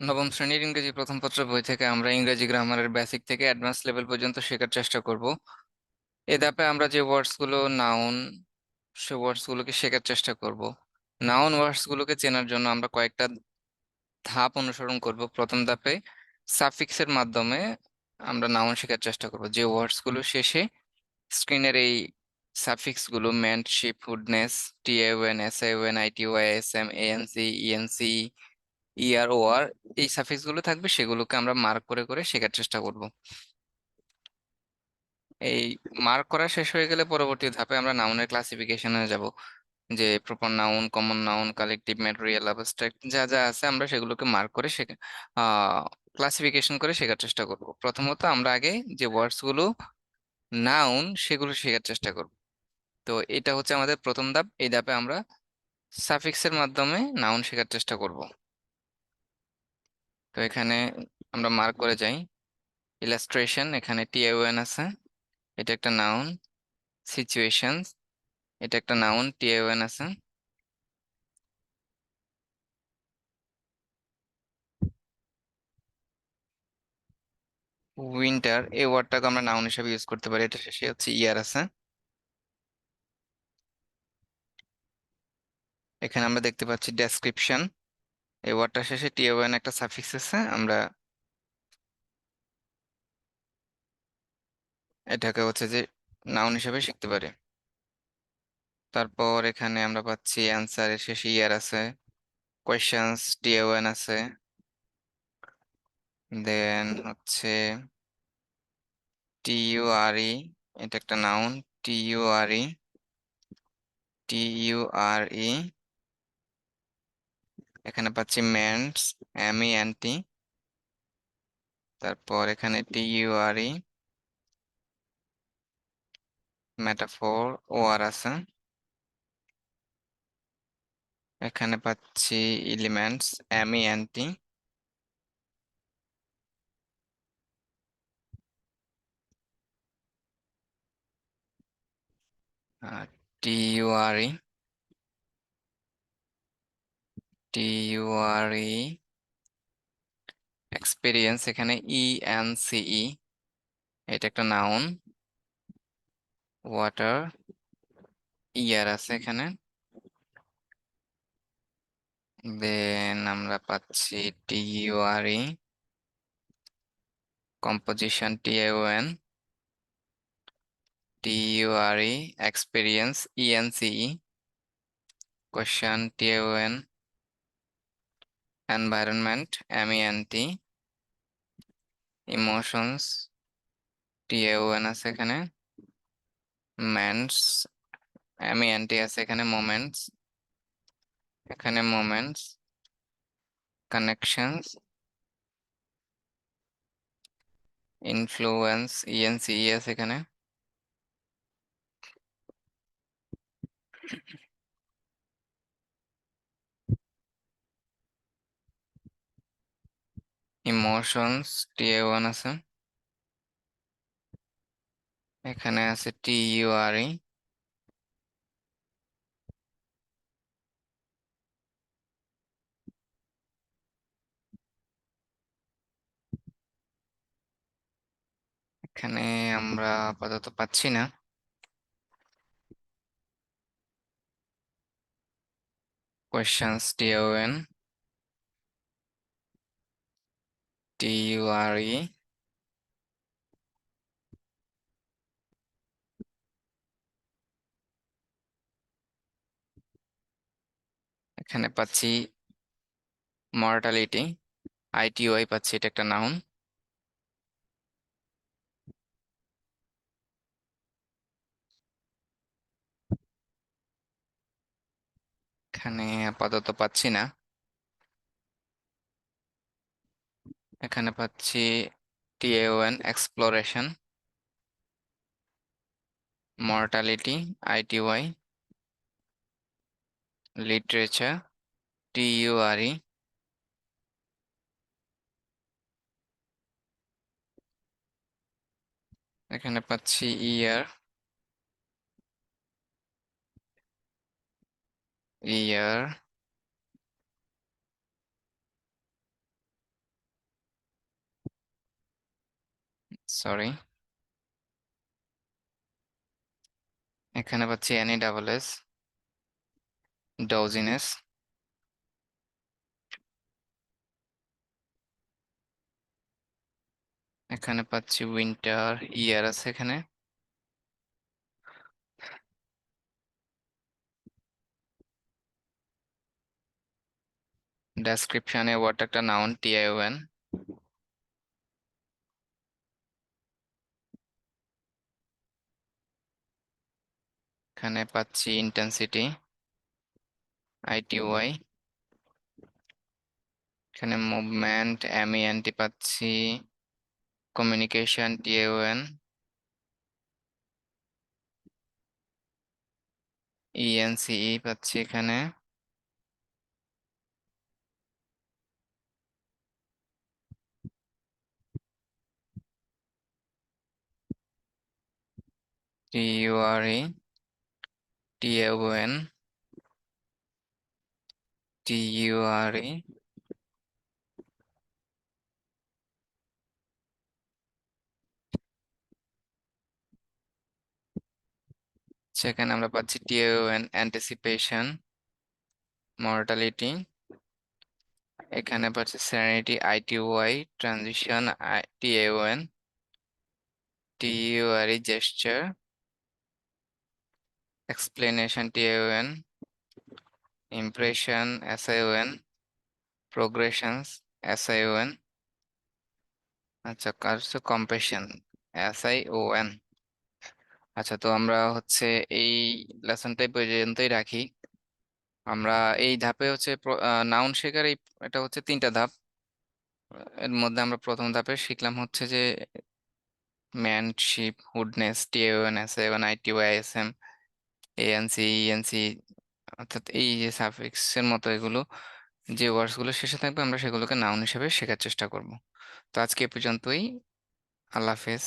নবম শ্রেণির ইংরেজি প্রথম পত্র বই থেকে আমরা ইংরেজি গ্রামারের বেসিক থেকে অ্যাডভান্স লেভেল পর্যন্ত শেখার চেষ্টা করব। এ ধাপে আমরা যে ওয়ার্ডসগুলো নাউন সে ওয়ার্ডসগুলোকে শেখার চেষ্টা করব। নাউন ওয়ার্ডসগুলোকে চেনার জন্য আমরা কয়েকটা ধাপ অনুসরণ করব। প্রথম ধাপে সাফিক্সের মাধ্যমে আমরা নাউন শেখার চেষ্টা করব। যে ওয়ার্ডসগুলো শেষে স্ক্রিনের এই সাফিক্সগুলো ment ship hoodness T S N I T Y S M A N C E N C ER O R এই সাফিক্সগুলো থাকবে, সেগুলোকে আমরা মার্ক করে করে শেখার চেষ্টা করব। এই মার্ক করা শেষ হয়ে গেলে পরবর্তী ধাপে আমরা নাউনের ক্লাসিফিকেশনে যাব। যে proper noun common noun collective material abstract যা যা আছে আমরা সেগুলোকে মার্ক করে শেখা ক্লাসিফিকেশন করে শেখার চেষ্টা করব। প্রথমত আমরা আগে যে ওয়ার্ডসগুলো নাউন সেগুলো শেখার চেষ্টা করব। তো এটা হচ্ছে আমাদের প্রথম ধাপ। এই ধাপে আমরা সাফিক্সের মাধ্যমে নাউন শেখার চেষ্টা করব। তো এখানে আমরা মার্ক করে যাই। ইলাস্ট্রেশন এখানে টিএওএন আছে। এটা একটা নাউন সিচুয়েশন এটা একটা নাউন টিএওএন আছে। উইন্টার এই ওয়ার্ডটাকে আমরা নাউন হিসেবে ইউজ করতে পারি। এটা শেষে হচ্ছে ইয়ার আছে। এখানে আমরা দেখতে পাচ্ছি ডেসক্রিপশন এই ওয়ার্ডটা শেষে টি টিএওএন একটা সাফিক্স আছে, আমরা এটাকে হচ্ছে যে নাউন হিসেবে শিখতে পারি। তারপর এখানে আমরা পাচ্ছি অ্যান্সারের শেষে ইয়ার আছে কোয়েশ্চেন্স টিএওএন আছে। দেন হচ্ছে টিইউআরই এটা একটা নাউন টিইউআরই টিইউআরই এখানে পাচ্ছি মেন্টস এম ই এন টি তারপর এখানে টিইউআরই মেটাফোর ও আর আছে এখানে পাচ্ছি elements M E N T TURE TURE experience এখানে ই এন সিই এটা একটা নাউন ওয়াটার ইয়ার আছে এখানে। দেন আমরা পাচ্ছি TURE composition TAON TURE experience ENCE question TAON environment MENT emotions TAON আছে এখানে মেন্টস MENT আছে এখানে মোমেন্টস এখানে মোমেন্টস কানেকশনস ইনফ্লুয়েন্স ইএনসিই আছে এখানে ইমোশনস টিএ ওয়ান আছে। এখানে আছে টিইউআরই এখানে আমরা আপাতত পাচ্ছি না। কোয়েশ্চেন্স টিওএন টিইউআরই এখানে পাচ্ছি মর্টালিটি আইটিওআই পাচ্ছি এটা একটা নাউন এখানে আপাতত পাচ্ছি না। এখানে পাচ্ছি TAON exploration mortality IT ITY literature TURE এখানে পাচ্ছি ইয়ার ইয়ার সরি এখানে পাচ্ছি অ্যানি ডাবল এস ডজিনেস এখানে পাচ্ছি উইন্টার ইয়ার আছে এখানে। ডেসক্রিপশনে ওয়ার্ড একটা নাউন টিআইওএন এখানে পাচ্ছি ইন্টেন্সিটি আইটিওয়াই এখানে মুভমেন্ট এমইএনটি পাচ্ছি কমিউনিকেশন টিএওএন ইএনসিই পাচ্ছি এখানে. টিইউআরই টিএওএন টিইউআরই সেখানে আমরা পাচ্ছি টিএওএন অ্যান্টিসিপেশন মর্টালিটি এখানে পাচ্ছি serenity ITY transition TAON TURE gesture explanation TAON, impression SION, progressions SION, আচ্ছা কাজ কম্প্রেশন SION আচ্ছা তো আমরা হচ্ছে এই লেসনটাই পর্যন্তই রাখি। আমরা এই ধাপে হচ্ছে নাউন শেখার এই এটা হচ্ছে তিনটা ধাপ। এর মধ্যে আমরা প্রথম ধাপে শিখলাম হচ্ছে যে manship man ship hoodness TAON SION ITOISM ANC ENC অর্থাৎ এই যে সাফিক্সের মতো এগুলো, যে ওয়ার্ডসগুলো শেষে থাকবে, আমরা সেগুলোকে নাউন হিসেবে শেখার চেষ্টা করব। তো আজকে এ পর্যন্তই। আল্লাহ হাফেজ।